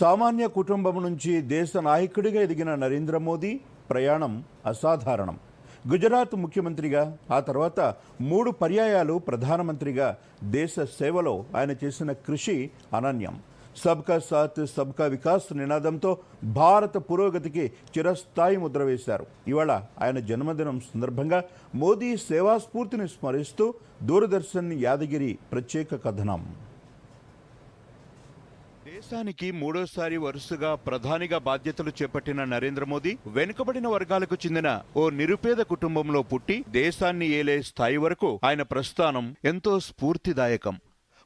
సామాన్య కుటుంబం నుంచి దేశ నాయకుడిగా ఎదిగిన నరేంద్ర మోదీ ప్రయాణం అసాధారణం. గుజరాత్ ముఖ్యమంత్రిగా ఆ తర్వాత మూడు పర్యాయాలు ప్రధానమంత్రిగా దేశ సేవలో ఆయన చేసిన కృషి అనన్యం. సబ్కా సాత్ సబ్కా వికాస్ నినాదంతో భారత పురోగతికి చిరస్థాయి ముద్ర వేశారు. ఇవాళ ఆయన జన్మదినం సందర్భంగా మోదీ సేవా స్ఫూర్తిని స్మరిస్తూ దూరదర్శన్ యాదగిరి ప్రత్యేక కథనం. దేశానికి మూడోసారి వరుసగా ప్రధానిగా బాధ్యతలు చేపట్టిన నరేంద్ర మోదీ వెనుకబడిన వర్గాలకు చెందిన ఓ నిరుపేద కుటుంబంలో పుట్టి దేశాన్ని ఏలే స్థాయి వరకు ఆయన ప్రస్థానం ఎంతో స్ఫూర్తిదాయకం.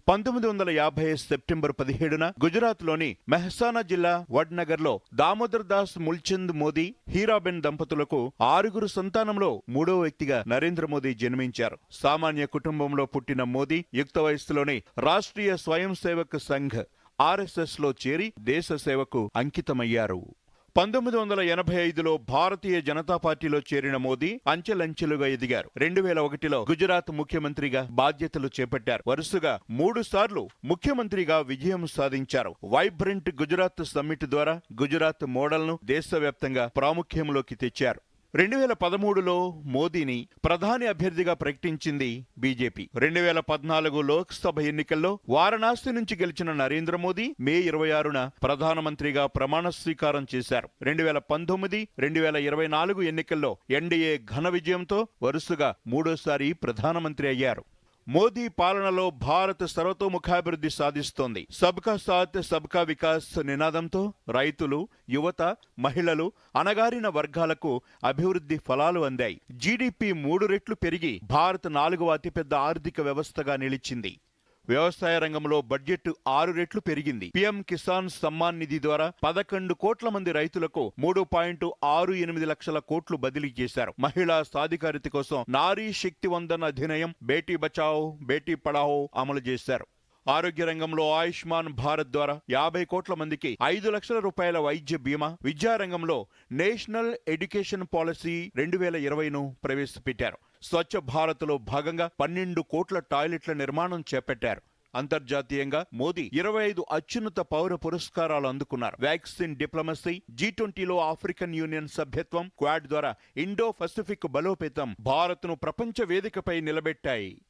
పంతొమ్మిది వందల యాభై సెప్టెంబర్ పదిహేడున గుజరాత్లోని మెహసానా జిల్లా వడ్నగర్లో దామోదర్ దాస్ ముల్చంద్ మోదీ హీరాబెన్ దంపతులకు ఆరుగురు సంతానంలో మూడో వ్యక్తిగా నరేంద్ర మోదీ జన్మించారు. సామాన్య కుటుంబంలో పుట్టిన మోదీ యుక్త వయస్సులోనే రాష్ట్రీయ స్వయం సేవక్ సంఘ్ ఆర్ఎస్ఎస్లో చేరి దేశ సేవకు అంకితమయ్యారు. పంతొమ్మిది వందల ఎనభై ఐదులో భారతీయ జనతా పార్టీలో చేరిన మోదీ అంచెలంచెలుగా ఎదిగారు. రెండు వేల ఒకటిలో గుజరాత్ ముఖ్యమంత్రిగా బాధ్యతలు చేపట్టారు. వరుసగా మూడు సార్లు ముఖ్యమంత్రిగా విజయం సాధించారు. వైబ్రెంట్ గుజరాత్ సమ్మిట్ ద్వారా గుజరాత్ మోడల్ను దేశవ్యాప్తంగా ప్రాముఖ్యంలోకి తెచ్చారు. రెండు వేల పదమూడులో మోదీని ప్రధాని అభ్యర్థిగా ప్రకటించింది బీజేపీ. రెండు వేల పద్నాలుగు లోక్సభ ఎన్నికల్లో వారణాసి నుంచి గెలిచిన నరేంద్ర మోదీ మే ఇరవై ఆరున ప్రధానమంత్రిగా ప్రమాణ స్వీకారం చేశారు. రెండు వేల పంతొమ్మిది రెండు వేల ఇరవై నాలుగు ఎన్నికల్లో ఎన్డీఏ ఘన విజయంతో వరుసగా మూడోసారి ప్రధానమంత్రి అయ్యారు. మోదీ పాలనలో భారత్ సర్వతోముఖాభివృద్ధి సాధిస్తోంది. సబ్కా సాత్ సబ్కా వికాస్ నినాదంతో రైతులు యువత మహిళలు అణగారిన వర్గాలకు అభివృద్ధి ఫలాలు అందాయి. జీడీపీ మూడు రెట్లు పెరిగి భారత్ నాలుగవ అతిపెద్ద ఆర్థిక వ్యవస్థగా నిలిచింది. వ్యవసాయ రంగంలో బడ్జెట్ ఆరు రెట్లు పెరిగింది. పీఎం కిసాన్ సమ్మాన్ నిధి ద్వారా పదకొండు కోట్ల మంది రైతులకు మూడు పాయింట్ ఆరు ఎనిమిది లక్షల కోట్లు బదిలీ చేశారు. మహిళా సాధికారిత కోసం నారీ శక్తి వందన అధినయం బేటీ బచావో బేటీ పడావో అమలు చేశారు. ఆరోగ్య రంగంలో ఆయుష్మాన్ భారత్ ద్వారా యాభై కోట్ల మందికి ఐదు లక్షల రూపాయల వైద్య బీమా విద్యారంగంలో నేషనల్ ఎడ్యుకేషన్ పాలసీ రెండు వేల ఇరవైను ప్రవేశపెట్టారు. స్వచ్ఛ భారత్లో భాగంగా పన్నెండు కోట్ల టాయిలెట్ల నిర్మాణం చేపట్టారు. అంతర్జాతీయంగా మోదీ ఇరవై ఐదు అత్యున్నత పౌర పురస్కారాలు అందుకున్నారు. వ్యాక్సిన్ డిప్లొమసీ జీ ట్వంటీలో ఆఫ్రికన్ యూనియన్ సభ్యత్వం క్వాడ్ ద్వారా ఇండో పసిఫిక్ బలోపేతం భారత్ను ప్రపంచ వేదికపై నిలబెట్టాయి.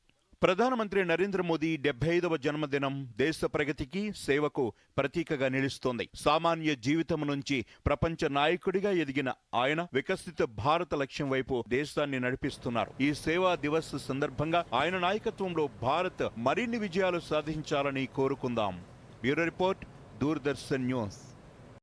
ప్రధానమంత్రి నరేంద్ర మోదీ డెబ్బై ఐదవ జన్మదినం దేశ ప్రగతికి సేవకు ప్రతీకగా నిలుస్తోంది. సామాన్య జీవితం నుంచి ప్రపంచ నాయకుడిగా ఎదిగిన ఆయన వికసిత భారత లక్ష్యం వైపు దేశాన్ని నడిపిస్తున్నారు. ఈ సేవా దివస్ సందర్భంగా ఆయన నాయకత్వంలో భారత్ మరిన్ని విజయాలు సాధించాలని కోరుకుందాం. Bureau report Doordarshan news.